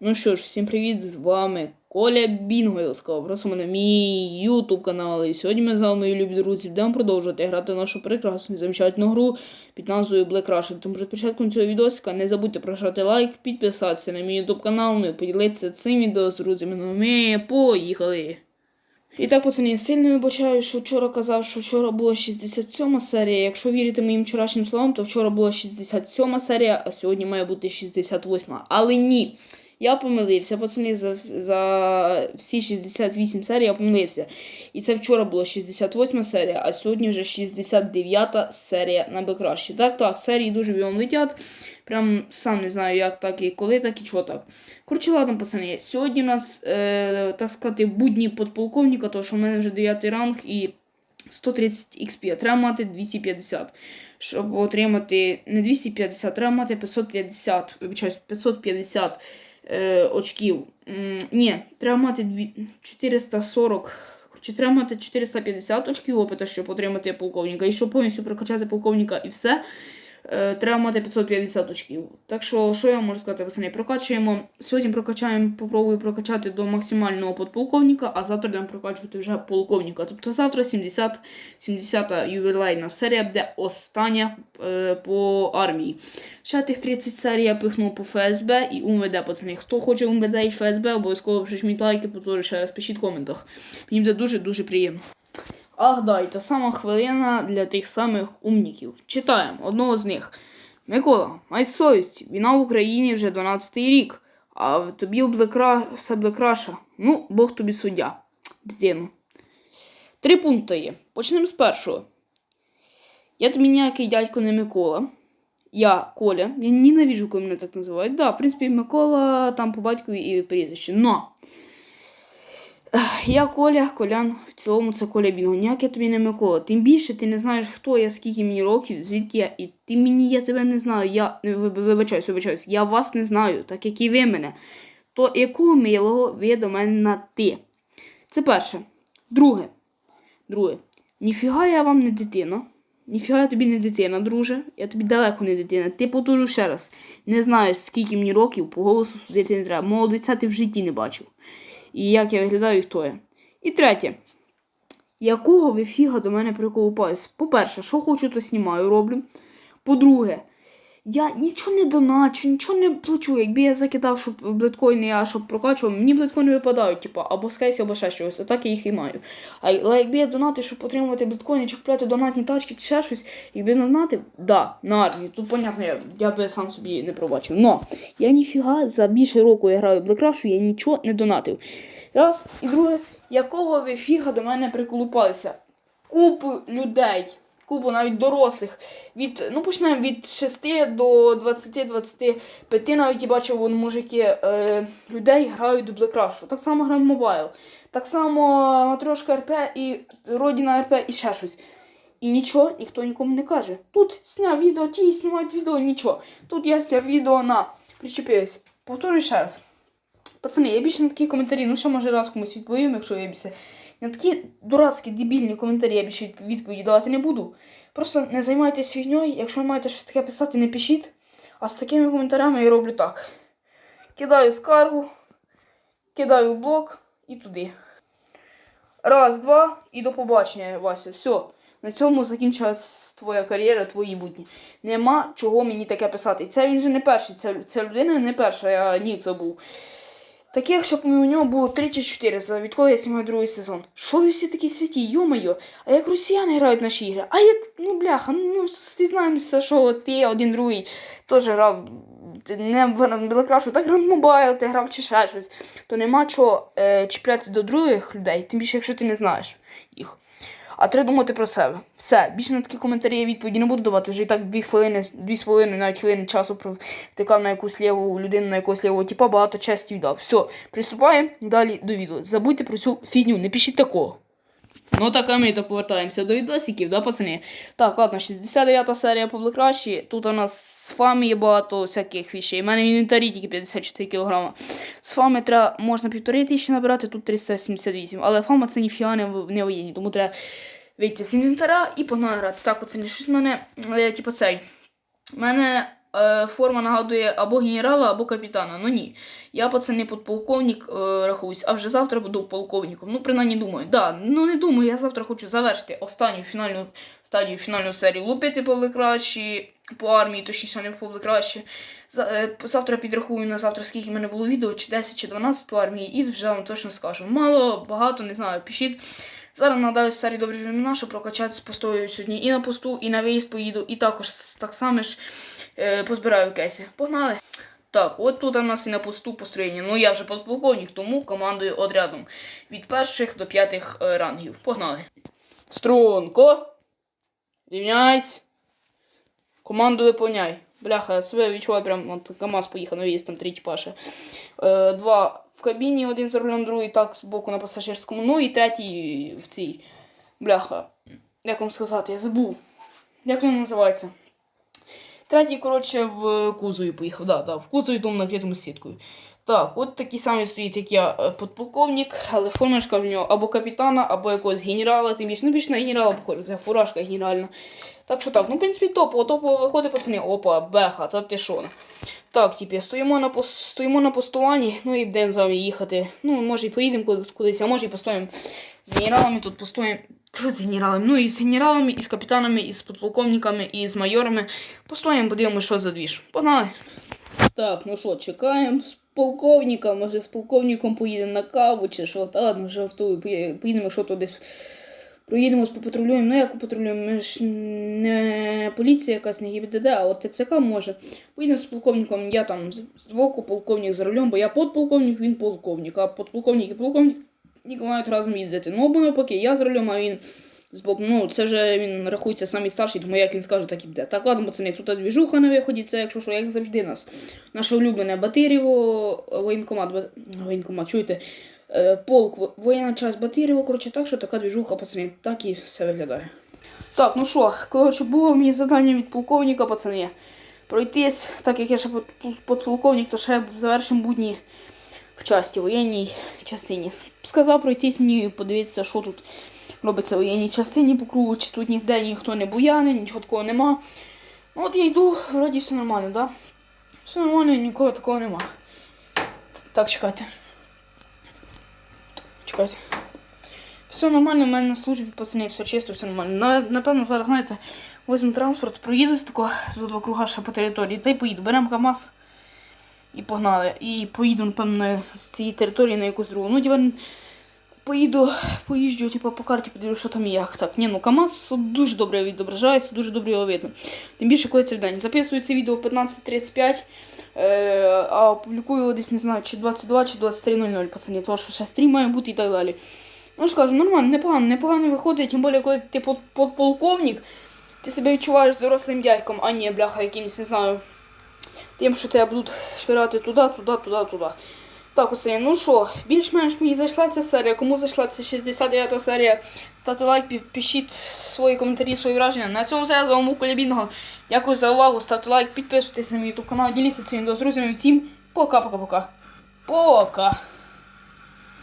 Ну що ж, всім привіт, з вами Коля Бінго, і ласкаво просимо на мій ютуб канал. І сьогодні ми з вами, мої любі друзі, будемо продовжувати грати в нашу прекрасну і замечательну гру під назвою Black Rush. Тому перед початком цього відосика не забудьте прожати лайк, підписатися на мій ютуб канал, ну і поділитися цим відео з друзями. Ну ми поїхали! І так, пацані, я сильно вибачаю, що вчора казав, що вчора була 67 серія. Якщо вірити моїм вчорашнім словам, то вчора була 67 серія, а сьогодні має бути 68. Але ні. Я помилився, пацани, за, за всі 68 серій я помилився. І це вчора була 68 серія, а сьогодні вже 69 серія на Бекращі. Так, так, серії дуже бігом летять. Прям сам не знаю, як так і коли, так і чого так. Коротше, ладно, пацани, сьогодні у нас, е, так сказати, будні подполковника, тому що в мене вже 9 ранг і 130 XP. Треба мати 250. Щоб отримати не 250, треба мати 550. Вибачаюсь, 550 е, очків. Ні, треба мати 440. Чи треба мати 450 очків опиту, щоб отримати полковника. І щоб повністю прокачати полковника і все, треба мати 550 очків. Так що, що я можу сказати, пацани, прокачуємо. Сьогодні прокачаємо, попробую прокачати до максимального подполковника, а завтра будемо прокачувати вже полковника. Тобто завтра 70, 70 ювілейна серія буде остання е, по армії. Ще тих 30 серій я пихнув по ФСБ і УМВД, пацани. Хто хоче УМВД і ФСБ, обов'язково прижміть лайки, повторюю ще раз пишіть в коментах. Мені буде дуже-дуже приємно. Ах, да, і та сама хвилина для тих самих умніків. Читаємо одного з них. Микола, май совість, війна в Україні вже 12-й рік, а в тобі в Блекра... все Блекраша. Ну, Бог тобі суддя, дитину. Три пункти є. Почнемо з першого. Я тобі ніякий дядько не Микола. Я Коля. Я ненавижу, коли мене так називають. Да, в принципі, Микола там по батькові і прізвище. Но. Я Коля, Колян, в цілому це Коля Бінго. Ніяк я тобі не Микола. Тим більше ти не знаєш, хто я, скільки мені років, звідки я. І ти мені, я тебе не знаю. Я вибачаюсь, вибачаюсь. Я вас не знаю, так як і ви мене. То якого милого ви до мене на ти? Це перше. Друге. Друге. Ніфіга я вам не дитина. Ніфіга я тобі не дитина, друже. Я тобі далеко не дитина. Ти повторю ще раз. Не знаєш, скільки мені років, по голосу судити не треба. Мого лиця ти в житті не бачив. І як я виглядаю і хто я. І третє. Якого ви фіга до мене приколупались? По-перше, що хочу, то знімаю, роблю. По-друге, я нічого не доначу, нічого не плачу. Якби я закидав, щоб блиткоїни я щоб прокачував, мені блиткоїни випадають, типу, або скайс, або ще щось. Отак я їх і маю. Але якби я донатив, щоб отримувати блиткоїни, чи купляти донатні тачки, чи ще щось, якби донатив, да, на армію. Тут, понятно, я, я би сам собі не пробачив. Но я ніфіга за більше року я граю в Rush, я нічого не донатив. Раз. І друге, якого ви фіга до мене приколупалися? Купу людей, купу навіть дорослих. Від, ну почнемо від 6 до 20-25 навіть я бачив, вон, мужики, е, людей грають до Rush. Так само грають мобайл. Так само Матрошка РП і Родіна РП і ще щось. І нічого ніхто нікому не каже. Тут зняв відео, ті знімають відео, нічого. Тут я зняв відео на причепився. Повторюю ще раз. Пацани, я більше на такі коментарі, ну ще може раз комусь відповім, якщо я більше. На такі дурацькі, дебільні коментарі я більше відповіді давати не буду. Просто не займайтесь фігньою, якщо ви маєте щось таке писати, не пишіть. А з такими коментарями я роблю так. Кидаю скаргу, кидаю блок і туди. Раз, два і до побачення, Вася. Все. На цьому закінчилась твоя кар'єра, твої будні. Нема чого мені таке писати. Це він же не перший, це, це людина не перша, я нік забув. Таких, щоб у нього було 3 чи 4, за відколи я знімаю другий сезон. Що ви всі такі святі, йо-моє, а як росіяни грають в наші ігри? А як, ну бляха, ну всі знаємося, що ти один другий теж грав не в Белокрашу, так грав мобайл, ти грав чи ще щось. То нема чого е, чіплятися до других людей, тим більше, якщо ти не знаєш їх. А треба думати про себе. Все, більше на такі коментарі я відповіді не буду давати. Вже і так дві хвилини, дві з половиною, навіть хвилини часу втикав на якусь ліву людину, на якогось лівого типа, багато честі віддав. Все, приступаємо далі до відео. Забудьте про цю фігню, не пишіть такого. Ну так, а ми то повертаємося до відосиків, да, пацани? Так, ладно, 69 серія Поблекращі. Тут у нас з фами є багато всяких вещей. У мене в інвентарі тільки 54 кг. З фами треба, можна півтори тисячі набирати, тут 378. Але фама це ніфіга не, не воєнні, тому треба вийти з інвентаря і погнали. Так, пацани, щось в мене, е, типу цей. У мене е, форма нагадує або генерала, або капітана. Ну ні. Я пацани подполковник е, рахуюсь, а вже завтра буду полковником. Ну, принаймні думаю. Да, ну не думаю, я завтра хочу завершити останню фінальну стадію фінальну серію. Лупити повлекращі по армії, точніше не повлекращі. Е, Завтра підрахую на завтра, скільки в мене було відео, чи 10, чи 12 по армії, і вже вам точно скажу. Мало, багато, не знаю, пишіть. Зараз нагадаю старі добрі времена, щоб прокачатися постою сьогодні і на посту, і на виїзд поїду, і також так само ж е, позбираю кейси. Погнали! Так, от тут у нас і на посту построєння. Ну я вже подполковник, тому командую отрядом від перших до п'ятих е, рангів. Погнали. Струнко! Рівняйсь! Команду виповняй. Бляха, себе відчуваю прям от КАМАЗ поїхав на виїзд, там три тіпаші. Е, два в кабіні, один за рулем, другий так з боку на пасажирському, ну і третій в цій. Бляха. Як вам сказати, я забув. Як воно називається? Третій, коротше, в кузові поїхав. Да, да, в кузові тому накритому сіткою. Так, от такий самий стоїть, як я е, подполковник, але формочка в нього або капітана, або якогось генерала, тим більше, ну більше на генерала похоже, це фуражка генеральна. Так що так, ну в принципі топово, топово виходить, пацани. Опа, беха, та ти що? Так, типі, стоїмо на пос... стоїмо на постуванні, ну і будемо з вами їхати. Ну, може і поїдемо кудись- а може і постоїмо з генералами, тут постоїмо. З генералами? Ну і з генералами, і з капітанами, і з подполковниками, і з майорами. Постоїмо, подивимося, що за двіж. Погнали! Так, ну що, чекаємо полковника, може з полковником поїдемо на каву чи що, та ладно, жартую, поїдемо, що то десь проїдемо, попатрулюємо. Ну як попатрулюємо? Ми ж не поліція якась, не ГІБДД, а от ТЦК може. Поїдемо з полковником, я там з- збоку, полковник за рулем, бо я подполковник, він полковник, а подполковник і полковник мають разом їздити. Ну або навпаки, я з рулем, а він збоку. Ну, це вже він рахується самий старший, тому як він скаже, так і буде. Так, ладно, пацани, тут двіжуха на виході, це якщо що, як завжди нас. Наше улюблене Батирєво, воєнкомат, воєнкомат, чуєте, е, полк, во- воєнна часть Батирєво, коротше, так що така двіжуха, пацани, так і все виглядає. Так, ну що, коротше, було мені завдання від полковника, пацани. Пройтись, так як я ще под- подполковник, то ще завершимо будні в часті, воєнній частині. Сказав пройтись мені, подивитися, що тут робиться в воєнній частині по кругу, чи тут ніде ніхто не буяне, нічого такого нема. Ну от я йду, вроді все нормально, да? Все нормально, нікого такого нема. Так, чекайте. Чекайте. Все нормально, в мене на службі, пацани, все чисто, все нормально. На, напевно, зараз, знаєте, візьму транспорт, проїдусь тако за два круга ще по території, та й поїду. Беремо КАМАЗ і погнали. І поїду, напевно, з цієї території на якусь другу. Ну, дівер, поїду, поїжджу, типу, по карті подивлюсь, що там і як. Так, ні, ну КАМАЗ дуже добре відображається, дуже добре його видно. Тим більше, коли це в день. Записую це відео в 15.35, е, а опублікую десь, не знаю, чи 22, чи 23.00, пацані, тому що ще стрім має бути і так далі. Ну ж кажу, нормально, непогано, непогано виходить, тим більше, коли ти под, подполковник, ти себе відчуваєш дорослим дядьком, а не, бляха, якимось, не знаю, тим, що тебе будуть швирати туди, туди, туди, туди. Так, усе, ну що, більш-менш мені зайшла ця серія. Кому зайшла ця 69 серія, ставте лайк, пишіть свої коментарі, свої враження. На цьому все, з вами був Колябінго. Дякую за увагу, ставте лайк, підписуйтесь на мій YouTube канал, діліться цим відео з друзями. Всім пока-пока-пока. Пока!